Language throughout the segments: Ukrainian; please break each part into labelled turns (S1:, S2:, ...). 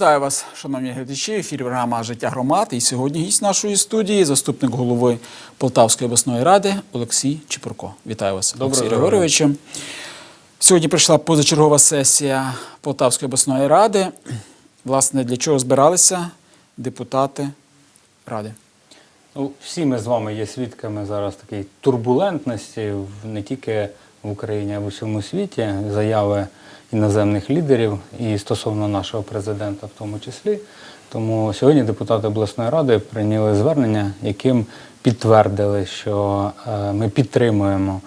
S1: Вітаю вас, шановні глядачі. В ефірі програма Життя громад. І сьогодні гість нашої студії, заступник голови Полтавської обласної ради Олексій Чепурко. Вітаю вас, Олексій. Григоровичу. Сьогодні прийшла позачергова сесія Полтавської обласної ради. Власне, для чого збиралися депутати ради?
S2: Ну, всі ми з вами є свідками зараз такої турбулентності не тільки в Україні, а й в усьому світі. Заяви іноземних лідерів і стосовно нашого президента, в тому числі. Тому сьогодні депутати обласної ради прийняли звернення, яким підтвердили, що е, ми підтримуємо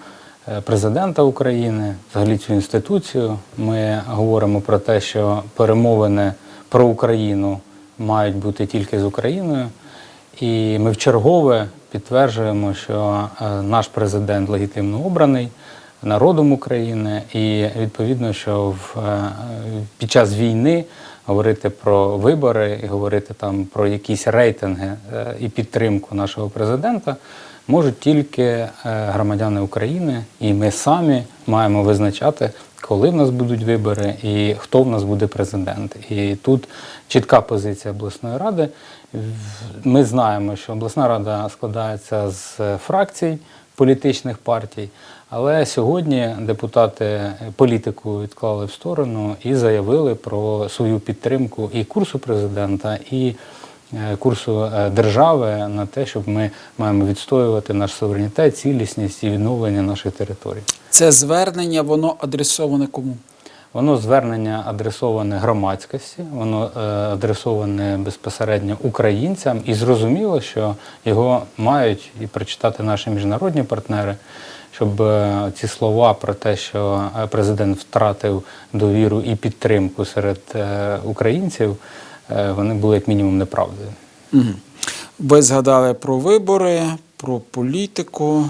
S2: е, президента України, взагалі цю інституцію. Ми говоримо про те, що перемовини про Україну мають бути тільки з Україною. І ми вчергове підтверджуємо, що е, наш президент легітимно обраний народом України, і відповідно, що в, е, під час війни говорити про вибори і говорити там про якісь рейтинги е, і підтримку нашого президента можуть тільки е, громадяни України, і ми самі маємо визначати, коли в нас будуть вибори і хто в нас буде президент. І тут чітка позиція обласної ради. Ми знаємо, що обласна рада складається з фракцій політичних партій, але сьогодні депутати політику відклали в сторону і заявили про свою підтримку і курсу президента, і е, курсу е, держави на те, щоб ми маємо відстоювати наш суверенітет, цілісність і відновлення наших територій.
S1: Це звернення, воно адресоване кому?
S2: Воно звернення адресоване громадськості, воно е, адресоване безпосередньо українцям, і зрозуміло, що його мають і прочитати наші міжнародні партнери, щоб е, ці слова про те, що е, президент втратив довіру і підтримку серед українців, вони були як мінімум неправдою.
S1: Ви згадали про вибори, про політику.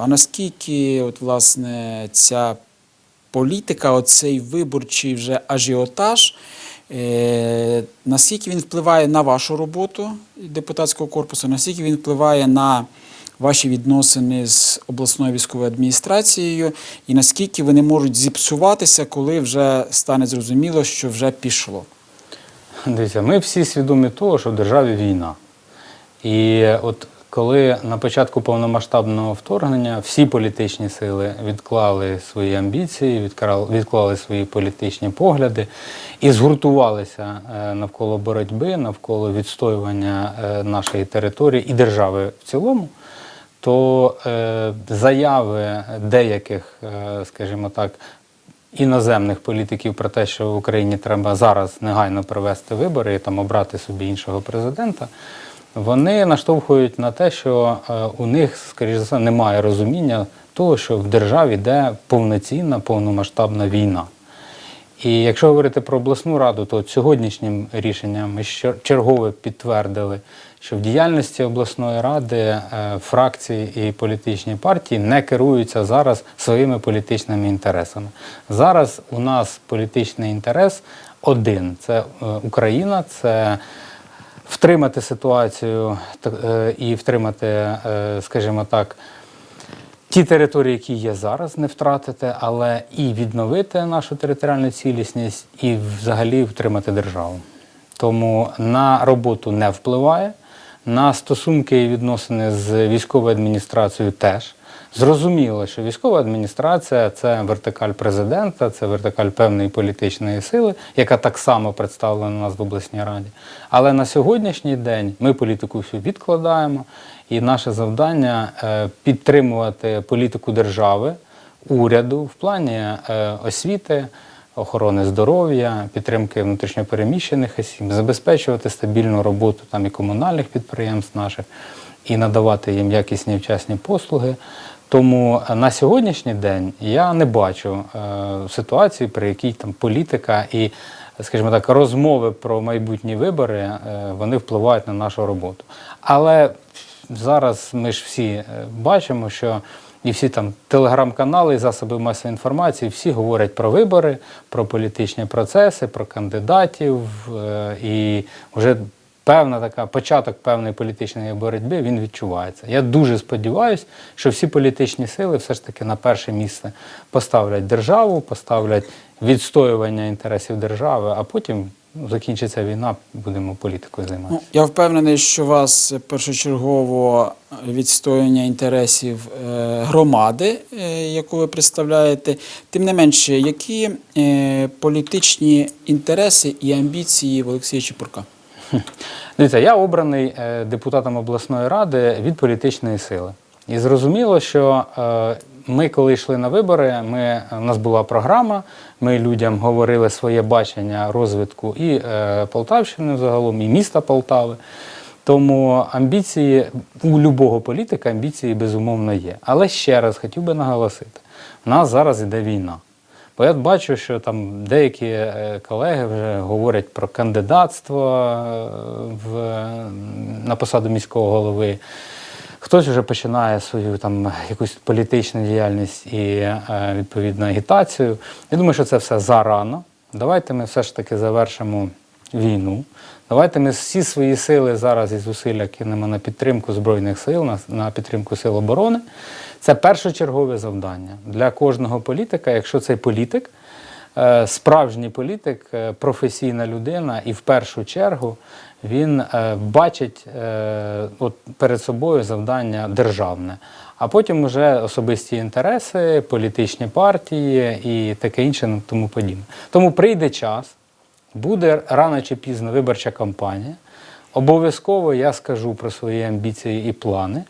S1: А наскільки, от, власне, ця політика, оцей виборчий вже ажіотаж, е, наскільки він впливає на вашу роботу депутатського корпусу, наскільки він впливає на ваші відносини з обласною військовою адміністрацією, і наскільки вони можуть зіпсуватися, коли вже стане зрозуміло, що вже пішло?
S2: Дивіться, ми всі свідомі того, що в державі війна. І от коли на початку повномасштабного вторгнення всі політичні сили відклали свої амбіції, відклали свої політичні погляди і згуртувалися е, навколо боротьби, навколо відстоювання е, нашої території і держави в цілому, то е, заяви деяких, скажімо так, іноземних політиків про те, що в Україні треба зараз негайно провести вибори і там обрати собі іншого президента, вони наштовхують на те, що е, у них, скоріш за все, немає розуміння того, що в державі йде повноцінна, повномасштабна війна. І якщо говорити про обласну раду, то сьогоднішнім рішенням ми чергове підтвердили, що в діяльності обласної ради е, фракції і політичні партії не керуються зараз своїми політичними інтересами. Зараз у нас політичний інтерес один: це е, Україна, це втримати ситуацію е, і втримати, е, скажімо так, ті території, які є зараз, не втратити, але і відновити нашу територіальну цілісність, і взагалі втримати державу. Тому на роботу не впливає, на стосунки і відносини з військовою адміністрацією теж. Зрозуміло, що військова адміністрація це вертикаль президента, це вертикаль певної політичної сили, яка так само представлена у нас в обласній раді. Але на сьогоднішній день ми політику всю відкладаємо, і наше завдання е, підтримувати політику держави, уряду в плані е, освіти, охорони здоров'я, підтримки внутрішньопереміщених осіб, забезпечувати стабільну роботу там і комунальних підприємств наших, і надавати їм якісні вчасні послуги. Тому е, на сьогоднішній день я не бачу е, ситуації, при якій там політика і, скажімо так, розмови про майбутні вибори е, вони впливають на нашу роботу. Але зараз ми ж всі е, бачимо, що і всі там телеграм-канали засоби масової інформації всі говорять про вибори, про політичні процеси, про кандидатів. е, І вже певна така початок певної політичної боротьби він відчувається. Я дуже сподіваюся, що всі політичні сили все ж таки на перше місце поставлять державу, поставлять відстоювання інтересів держави, а потім закінчиться війна, будемо політикою займатися.
S1: Ну, я впевнений, що у вас першочергово відстоювання інтересів е, громади, е, яку ви представляєте. Тим не менше, які е, політичні інтереси і амбіції в Олексія Чепурка?
S2: Дивіться, я обраний депутатом обласної ради від політичної сили. І зрозуміло, що ми, коли йшли на вибори, ми, у нас була програма, ми людям говорили своє бачення розвитку і е, Полтавщини загалом, і міста Полтави. Тому амбіції у любого політика амбіції безумовно є. Але ще раз хотів би наголосити: у нас зараз іде війна. Бо я бачу, що там деякі е, колеги вже говорять про кандидатство е, в, на посаду міського голови. Хтось вже починає свою там якусь політичну діяльність і е, відповідно агітацію. Я думаю, що це все зарано. Давайте ми все ж таки завершимо війну. Давайте ми всі свої сили зараз і зусилля кинемо на підтримку Збройних сил, на, на підтримку сил оборони. Це першочергове завдання для кожного політика, якщо цей політик, е, справжній політик, е, професійна людина, і в першу чергу він е, бачить е, от перед собою завдання державне, а потім вже особисті інтереси, політичні партії і таке інше тому подібне. Тому прийде час, буде рано чи пізно виборча кампанія. Обов'язково я скажу про свої амбіції і плани.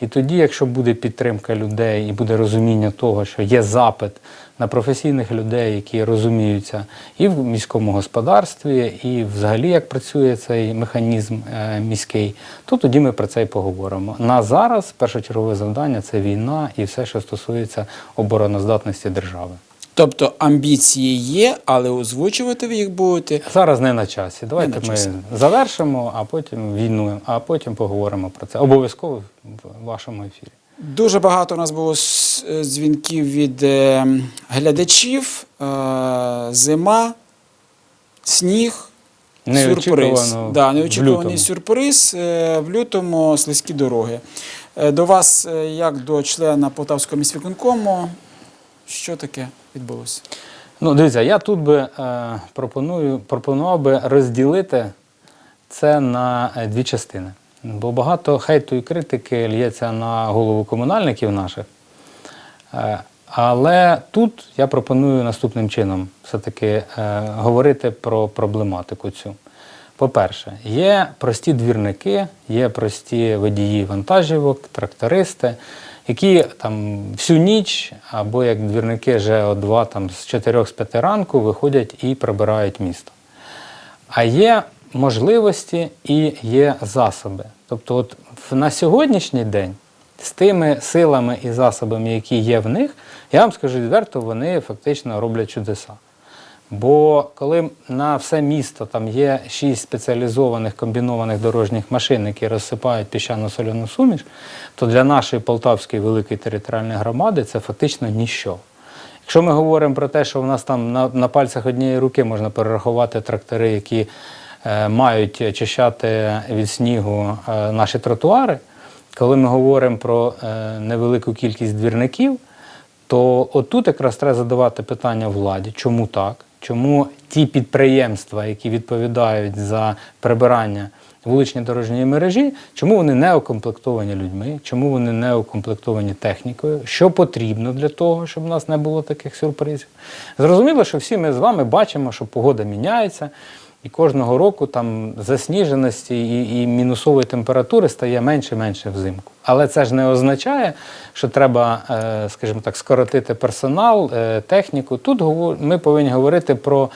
S2: І тоді, якщо буде підтримка людей і буде розуміння того, що є запит на професійних людей, які розуміються і в міському господарстві, і взагалі як працює цей механізм е, міський, то тоді ми про це і поговоримо. На зараз першочергове завдання це війна і все, що стосується обороноздатності держави.
S1: Тобто амбіції є, але озвучувати ви їх будете.
S2: Зараз не на часі. Давайте
S1: на
S2: ми
S1: часі.
S2: завершимо, а потім війну, а потім поговоримо про це. Обов'язково в вашому ефірі.
S1: Дуже багато у нас було е, дзвінків від е, глядачів. Е, Зима, сніг, сюрприз. Да, неочікуваний
S2: лютому.
S1: сюрприз. В лютому слизькі дороги. До вас, як до члена Полтавського міськвиконкому, що таке відбулося?
S2: Ну, дивіться, я тут би е, пропоную, пропонував би розділити це на е, дві частини. Бо багато хейту і критики лється на голову комунальників наших. Е, але тут я пропоную наступним чином все-таки е, говорити про проблематику цю. По-перше, є прості двірники, є прості водії вантажівок, трактористи, які там всю ніч, або як двірники ЖО2 там, з 4 з 5 ранку виходять і прибирають місто. А є можливості і є засоби. Тобто, от на сьогоднішній день з тими силами і засобами, які є в них, я вам скажу відверто, вони фактично роблять чудеса. Бо коли на все місто там є шість спеціалізованих комбінованих дорожніх машин, які розсипають піщано-соляну суміш, то для нашої Полтавської великої територіальної громади це фактично ніщо. Якщо ми говоримо про те, що в нас там на, на пальцях однієї руки можна перерахувати трактори, які е, мають очищати від снігу е, наші тротуари, коли ми говоримо про е, невелику кількість двірників, то отут якраз треба задавати питання владі, чому так? Чому ті підприємства, які відповідають за прибирання вуличної дорожньої мережі, чому вони не укомплектовані людьми, чому вони не укомплектовані технікою, що потрібно для того, щоб у нас не було таких сюрпризів. Зрозуміло, що всі ми з вами бачимо, що погода міняється, і кожного року там засніженості і, і мінусової температури стає менше і менше взимку. Але це ж не означає, що треба, е, скажімо так, скоротити персонал, е, техніку. Тут ми повинні говорити про,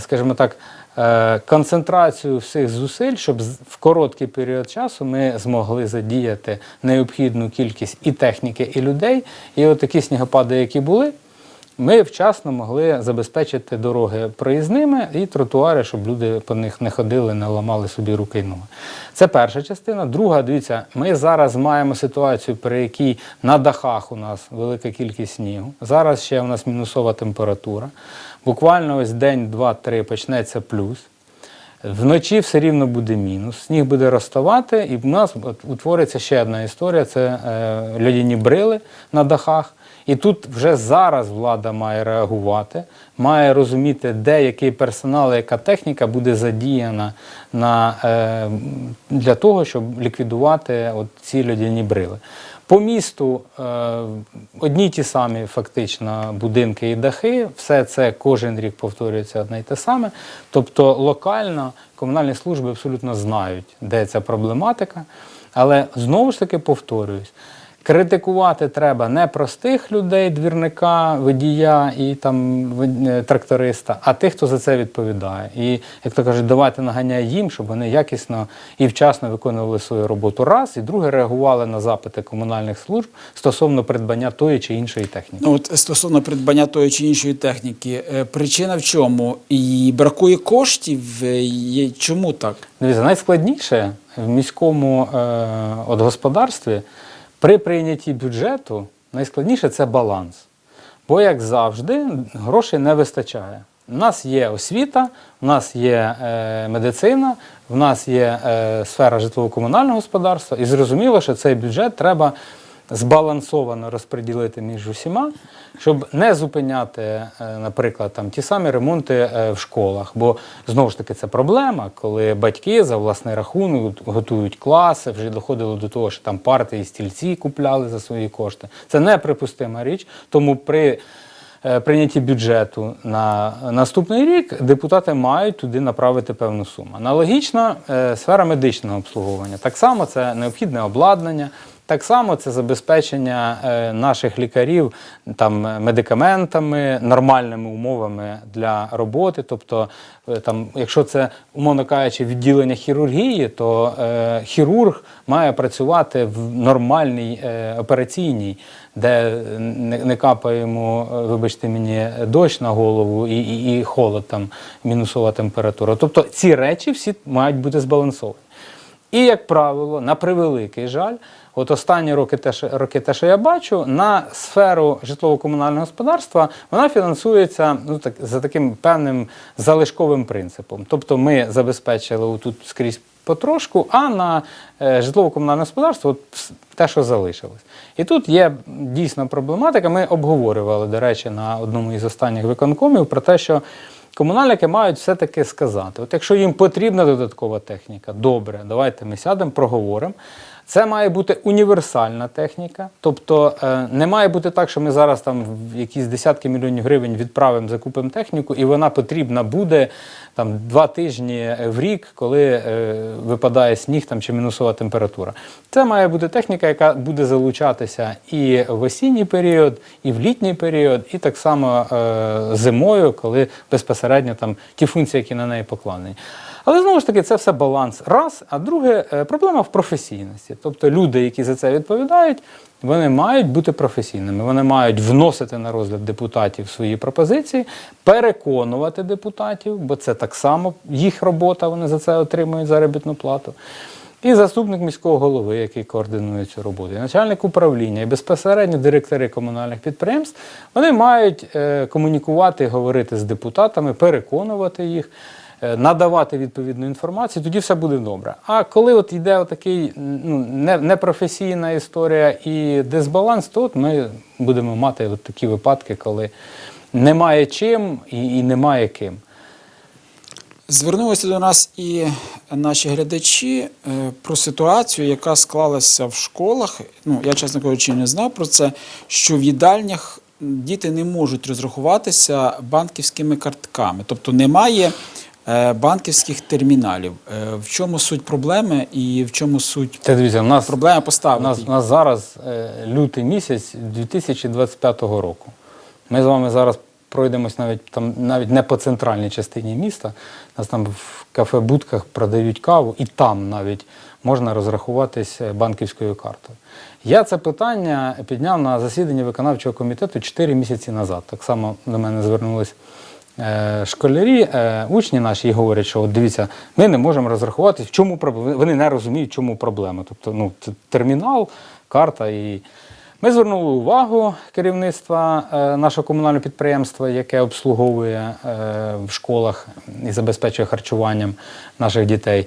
S2: скажімо так, е, концентрацію всіх зусиль, щоб в короткий період часу ми змогли задіяти необхідну кількість і техніки, і людей. І от такі снігопади, які були, ми вчасно могли забезпечити дороги проїзними і тротуари, щоб люди по них не ходили, не ламали собі руки й ноги. Це перша частина. Друга, дивіться, ми зараз маємо ситуацію, при якій на дахах у нас велика кількість снігу. Зараз ще у нас мінусова температура. Буквально ось день, два, три почнеться плюс. Вночі все рівно буде мінус, сніг буде розставати, і в нас утвориться ще одна історія: це е, льодяні брили на дахах. І тут вже зараз влада має реагувати, має розуміти, де який персонал, яка техніка буде задіяна на, е, для того, щоб ліквідувати от ці льодяні брили. По місту е, одні ті самі фактично будинки і дахи, все це кожен рік повторюється одне й те саме. Тобто локально комунальні служби абсолютно знають, де ця проблематика. Але знову ж таки повторююсь, критикувати треба не простих людей, двірника, водія і там е, тракториста, а тих, хто за це відповідає. І як то кажуть, давайте наганяй їм, щоб вони якісно і вчасно виконували свою роботу. Раз і друге реагували на запити комунальних служб стосовно придбання тої чи іншої техніки.
S1: Ну, от стосовно придбання тої чи іншої техніки, е, причина в чому? І бракує коштів. е, Чому так?
S2: Дивіться, найскладніше в міському е, от господарстві при прийнятті бюджету найскладніше це баланс. Бо, як завжди, грошей не вистачає. У нас є освіта, у нас є е, медицина, в нас є е, сфера житлово-комунального господарства, і зрозуміло, що цей бюджет треба збалансовано розподілити між усіма, щоб не зупиняти, е, наприклад, там ті самі ремонти е, в школах. Бо знову ж таки це проблема, коли батьки за власний рахунок готують класи, вже доходило до того, що там парти і стільці купляли за свої кошти. Це неприпустима річ. Тому при е, прийнятті бюджету на наступний рік депутати мають туди направити певну суму. Аналогічно е, сфера медичного обслуговування. Так само це необхідне обладнання. Так само це забезпечення е, наших лікарів там е, медикаментами, нормальними умовами для роботи. Тобто, е, там, якщо це, умовно кажучи, відділення хірургії, то е, хірург має працювати в нормальній е, операційній, де не, не капає йому, вибачте мені, дощ на голову і, і, і холод, там, мінусова температура. Тобто ці речі всі мають бути збалансовані. І, як правило, на превеликий жаль, от останні роки, те, що, роки, те, що я бачу, на сферу житлово-комунального господарства вона фінансується ну, так, за таким певним залишковим принципом. Тобто ми забезпечили тут скрізь потрошку, а на е, житлово-комунальне господарство от, те, що залишилось. І тут є дійсно проблематика. Ми обговорювали, до речі, на одному із останніх виконкомів про те, що Комунальники мають все-таки сказати: от якщо їм потрібна додаткова техніка, добре, давайте ми сядемо, проговоримо. Це має бути універсальна техніка, тобто е, не має бути так, що ми зараз там в якісь десятки мільйонів гривень відправимо, закупимо техніку, і вона потрібна буде там два тижні в рік, коли е, випадає сніг там чи мінусова температура. Це має бути техніка, яка буде залучатися і в осінній період, і в літній період, і так само е, зимою, коли безпосередньо там ті функції, які на неї покладені. Але знову ж таки, це все баланс. Раз, а друге, е, проблема в професійності. Тобто люди, які за це відповідають, вони мають бути професійними. Вони мають вносити на розгляд депутатів свої пропозиції, переконувати депутатів, бо це так само їх робота, вони за це отримують заробітну плату. І заступник міського голови, який координує цю роботу, і начальник управління, і безпосередньо директори комунальних підприємств, вони мають е, комунікувати, говорити з депутатами, переконувати їх, надавати відповідну інформацію, тоді все буде добре. А коли от йде отакий ну, непрофесійна історія і дисбаланс, то от ми будемо мати от такі випадки, коли немає чим і, і немає ким.
S1: Звернулися до нас і наші глядачі е, про ситуацію, яка склалася в школах. Ну, я, чесно кажучи, не знав про це, що в їдальнях діти не можуть розрахуватися банківськими картками. Тобто немає е, банківських терміналів. Е, В чому суть проблеми і в чому суть
S2: Це дивіться, у нас
S1: проблеми
S2: У нас, у нас зараз е, лютий місяць 2025 року. Ми з вами зараз пройдемось навіть там навіть не по центральній частині міста. Нас там в кафе-будках продають каву, і там навіть можна розрахуватись е, банківською картою. Я це питання підняв на засіданні виконавчого комітету 4 місяці назад. Так само до мене звернулись е, школярі, е, учні наші говорять, що от дивіться, ми не можемо розрахуватись, в чому проблема. Вони не розуміють, в чому проблема. Тобто, ну, термінал, карта і Ми звернули увагу керівництва е, нашого комунального підприємства, яке обслуговує е, в школах і забезпечує харчуванням наших дітей.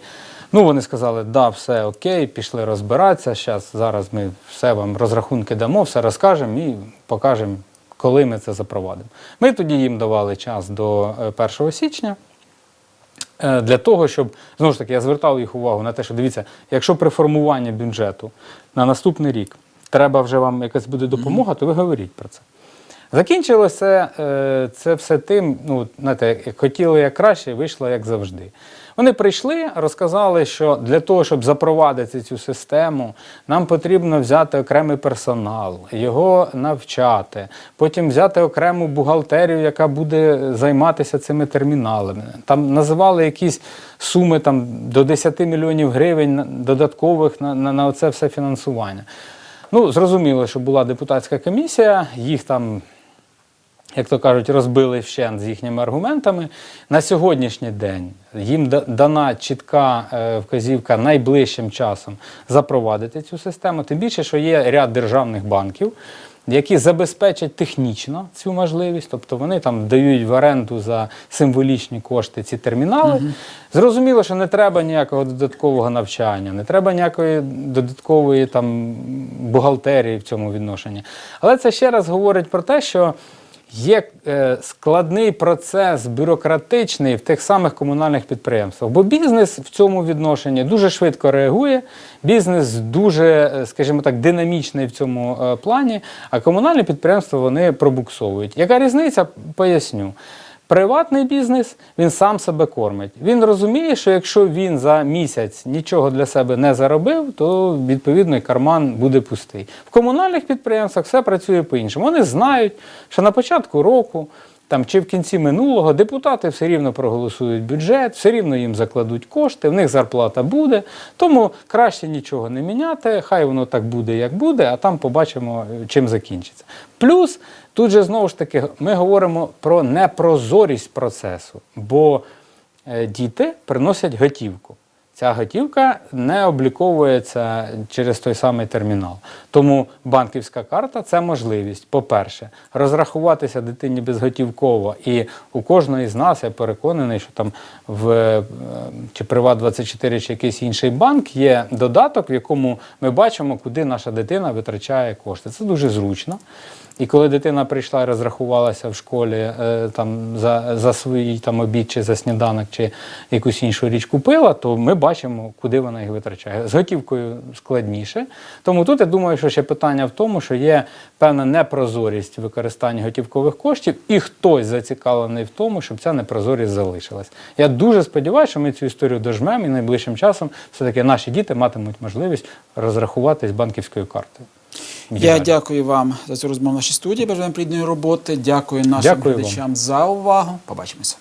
S2: Ну, вони сказали, да, все окей, пішли розбиратися. Зараз ми все вам розрахунки дамо, все розкажемо і покажемо, коли ми це запровадимо. Ми тоді їм давали час до е, 1 січня. Е, Для того, щоб знову ж таки я звертав їх увагу на те, що дивіться, якщо при формуванні бюджету на наступний рік треба вже вам якась буде допомога, то ви говоріть про це. Закінчилося е, це все тим, ну, знаєте, хотіли як краще, вийшло як завжди. Вони прийшли, розказали, що для того, щоб запровадити цю систему, нам потрібно взяти окремий персонал, його навчати, потім взяти окрему бухгалтерію, яка буде займатися цими терміналами. Там називали якісь суми там, до 10 мільйонів гривень додаткових на, на, на це все фінансування. Ну, зрозуміло, що була депутатська комісія, їх там як то кажуть, розбили вщент з їхніми аргументами. На сьогоднішній день їм дана чітка е, вказівка найближчим часом запровадити цю систему. Тим більше, що є ряд державних банків, які забезпечать технічно цю можливість, тобто вони там дають в оренду за символічні кошти ці термінали. Зрозуміло, що не треба ніякого додаткового навчання, не треба ніякої додаткової там бухгалтерії в цьому відношенні. Але це ще раз говорить про те, що Є е, складний процес бюрократичний в тих самих комунальних підприємствах, бо бізнес в цьому відношенні дуже швидко реагує. Бізнес дуже, е, скажімо так, динамічний в цьому е, плані, а комунальні підприємства вони пробуксовують. Яка різниця? Поясню. Приватний бізнес він сам себе кормить. Він розуміє, що якщо він за місяць нічого для себе не заробив, то відповідно і карман буде пустий. В комунальних підприємствах все працює по-іншому. Вони знають, що на початку року там чи в кінці минулого депутати все рівно проголосують бюджет, все рівно їм закладуть кошти, в них зарплата буде. Тому краще нічого не міняти, хай воно так буде, як буде, а там побачимо, чим закінчиться. Плюс тут же знову ж таки ми говоримо про непрозорість процесу, бо е, діти приносять готівку. Ця готівка не обліковується через той самий термінал. Тому банківська карта це можливість, по-перше, розрахуватися дитині безготівково. І у кожної з нас, я переконаний, що там в е, чи Приват24, чи якийсь інший банк є додаток, в якому ми бачимо, куди наша дитина витрачає кошти. Це дуже зручно. І коли дитина прийшла і розрахувалася в школі е, там, за, за свій там, обід чи за сніданок, чи якусь іншу річ купила, то ми бачимо, куди вона їх витрачає. З готівкою складніше. Тому тут я думаю, що ще питання в тому, що є певна непрозорість використання готівкових коштів, і хтось зацікавлений в тому, щоб ця непрозорість залишилась. Я дуже сподіваюся, що ми цю історію дожмемо і найближчим часом все-таки наші діти матимуть можливість розрахуватись банківською картою.
S1: Я дякую вам за цю розмову в нашій студії. Бажаємо плідної роботи. Дякую нашим
S2: Дякую вам.
S1: за увагу. Побачимося.